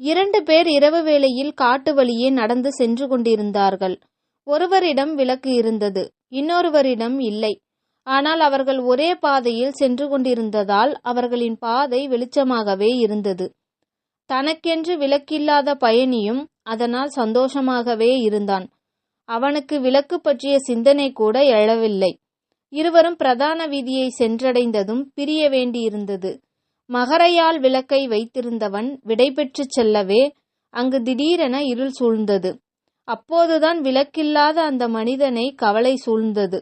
இரண்டு பேர் இரவு வேளையில் காட்டு வழியே நடந்து சென்று கொண்டிருந்தார்கள். ஒருவரிடம் விளக்கு இருந்தது இன்னொருவரிடம் இல்லை. ஆனால் அவர்கள் ஒரே பாதையில் சென்று கொண்டிருந்ததால் அவர்களின் பாதை வெளிச்சமாகவே இருந்தது. தனக்கென்று விளக்கில்லாத பயணியும் அதனால் சந்தோஷமாகவே இருந்தான். அவனுக்கு விளக்கு பற்றிய சிந்தனை கூட எழவில்லை. இருவரும் பிரதான வீதியை சென்றடைந்ததும் பிரிய வேண்டியிருந்தது. மகரையால் விளக்கை வைத்திருந்தவன் விடைபெற்று செல்லவே அங்கு திடீரென இருள் சூழ்ந்தது. அப்போதுதான் விளக்கில்லாத அந்த மனிதனை கவலை சூழ்ந்தது.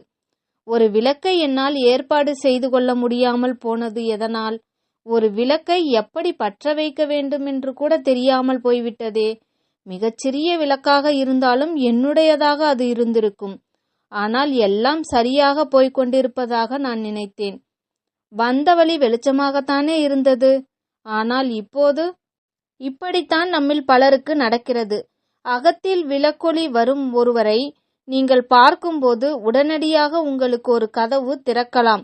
ஒரு விளக்கை என்னால் ஏற்பாடு செய்து கொள்ள முடியாமல் போனது எதனால்? ஒரு விளக்கை எப்படி பற்ற வைக்க வேண்டும் என்று கூட தெரியாமல் போய்விட்டதே. மிகச்சிறிய விளக்காக இருந்தாலும் என்னுடையதாக அது இருந்திருக்கும். ஆனால் எல்லாம் சரியாக போய்க் கொண்டிருப்பதாக நான் நினைத்தேன். வந்த வழி வெளிச்சமாகத்தானே இருந்தது. ஆனால் இப்போது இப்படித்தான் நம்மில் பலருக்கு நடக்கிறது. அகத்தில் விளக்கொளி வரும் ஒருவரை நீங்கள் பார்க்கும்போது உடனடியாக உங்களுக்கு ஒரு கதவு திறக்கலாம்.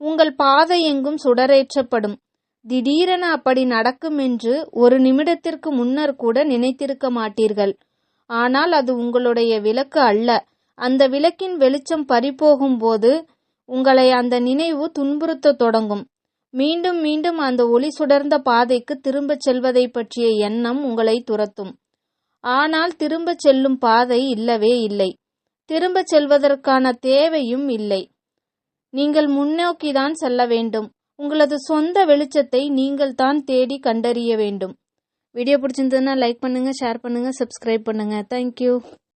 உங்கள் பாதை எங்கும் சுடரேற்றப்படும். திடீரென அப்படி நடக்கும் என்று ஒரு நிமிடத்திற்கு முன்னர் கூட நினைத்திருக்க மாட்டீர்கள். ஆனால் அது உங்களுடைய விளக்கு அல்ல. அந்த விளக்கின் வெளிச்சம் பறிபோகும்போது போது உங்களை அந்த நினைவு துன்புறுத்த தொடங்கும். மீண்டும் மீண்டும் அந்த ஒளி சுடர்ந்த பாதைக்கு திரும்பச் செல்வதை பற்றிய எண்ணம் உங்களை துரத்தும். ஆனால் திரும்பச் செல்லும் பாதை இல்லவே இல்லை. திரும்பச் செல்வதற்கான தேவையும் இல்லை. நீங்கள் முன்னோக்கிதான் செல்ல வேண்டும். உங்களது சொந்த வெளிச்சத்தை நீங்கள் தான் தேடி கண்டறிய வேண்டும். வீடியோ பிடிச்சிருந்ததுன்னா லைக் பண்ணுங்கள் ஷேர் பண்ணுங்கள் சப்ஸ்கிரைப் பண்ணுங்கள் தேங்க்யூ